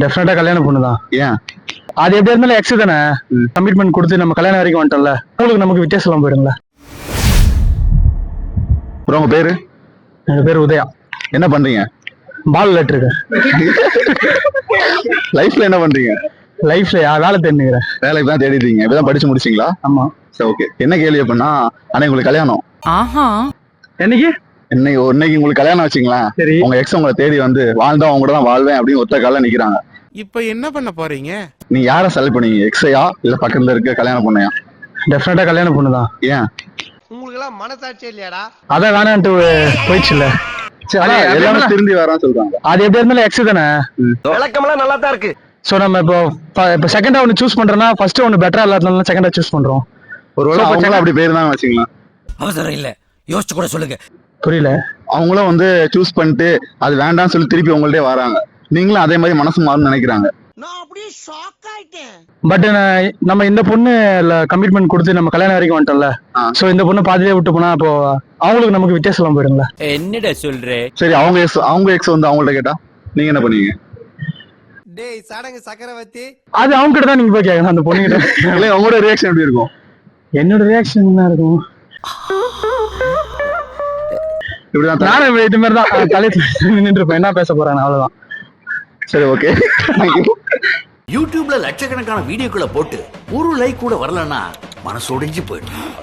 டெஃபினட்டா கல்யாணம் பொண்ணு தான் ஏன்? அது எப்படி இருந்தாலும் எக்ஸ் தானே. கமிட்மெண்ட் கொடுத்து நம்ம கல்யாணம் வரைக்கும் வந்துட்டோம்ல. உங்களுக்கு நமக்கு வித்தியாசம் எல்லாம் போயிடுங்களா? அப்புறம் உங்க பேரு? எங்க பேர் உதயா. என்ன பண்றீங்க? பால் விளையாட்டுருக்கேன். லைஃப்ல என்ன பண்றீங்க? லைஃப்ல வேலை தெரிஞ்சுக்கிறேன் வேலைக்கு தான் தேடிட்டீங்க இப்பதான் படிச்சு முடிச்சீங்களா? ஆமா. சரி ஓகே என்ன கேள்வி அப்படின்னா அன்னைக்கு உங்களுக்கு கல்யாணம். ஆஹா. என்னைக்கு? இன்னைக்கு இன்னைக்கு உங்களுக்கு கல்யாணம் வச்சுங்களேன் சரி. உங்க எக்ஸ் உங்களை தேடி வந்து வாழ்ந்தா அவங்க கூட தான் வாழ்வேன் அப்படின்னு ஒத்த கால நிக்கிறாங்க. இப்ப என்ன பண்ண போறீங்க? நீங்க யாரை செலக்ட் பண்ணீங்க எக்ஸையா இல்ல பக்கத்துல இருக்க கல்யாணம் பொண்ணையா? டெஃபினட்டா கல்யாணம் பொண்ணு தான். ஏன்? உங்களுக்கு எல்லாம் மனசாட்சி இல்லையாடா? அதான் வேணான்ட்டு போயிடுச்சுல சரி எல்லாமே எல்லாமே திரும்பி வரான்னு சொல்றாங்க. அது எப்படி இருந்தாலும் எக்ஸ் தானே. விளக்கமெல்லாம் நல்லா தான் இருக்கு. ஸோ நம்ம இப்போ இப்போ செகண்டா ஒன்று சூஸ் பண்றோம்னா ஃபர்ஸ்ட் ஒன்று பெட்டரா இல்லாதனால செகண்டா சூஸ் பண்றோம். ஒருவேளை So, அவங்களும் அப்படி போயிருந்தாங்க வச்சுக்கலாம் அவசரம் இல்ல. யோசிச்சு கூட சொல்லுங்க. புரியல. அவங்களும் வந்து சூஸ் பண்ணிட்டு அது வேண்டாம்னு சொல்லி திருப்பி உங்கள்ட்டே வராங்க. நீங்களும் அதே மாதிரி மனசு மாறும்னு நினைக்கிறாங்க. நான் அப்படியே ஷாக் ஆயிட்டேன். பட் நம்ம இந்த பொண்ணு கமிட்மெண்ட் கொடுத்து நம்ம கல்யாணம் வரைக்கும் வந்துட்டோம்ல. ஸோ இந்த பொண்ணு பாதியிலே விட்டு போனா அப்போ அவங்களுக்கு நமக்கு வித்தியாசம் போயிடுங்களா? என்னடா சொல்ற? சரி அவங்க எக்ஸ் அவங்க எக்ஸ் வந்து அவங்கள்ட்ட கேட்டா நீங்க என்ன பண்ணுவீங்க? டேய் சடங்கு சக்கரவர்த்தி. அது அவங்க கிட்ட தான் நீங்க போய் கேட்கணும் அந்த பொண்ணுகிட்ட. இல்லை உங்களோட ரியாக்ஷன் எப்படி இருக்கும்? என்னோட ரியாக்ஷன் என்ன இருக்கும்? இப்படிதான் நானும் இது மாதிரி தான் தலையில நின்றுட்டு இருப்பேன் என்ன பேச போறாங்க அவ்வளவுதான். சரி ஓகே யூடியூப்ல லட்சக்கணக்கான வீடியோக்களை போட்டு ஒரு லைக் கூட வரலன்னா மனசு ஒடிஞ்சு போயிடும்.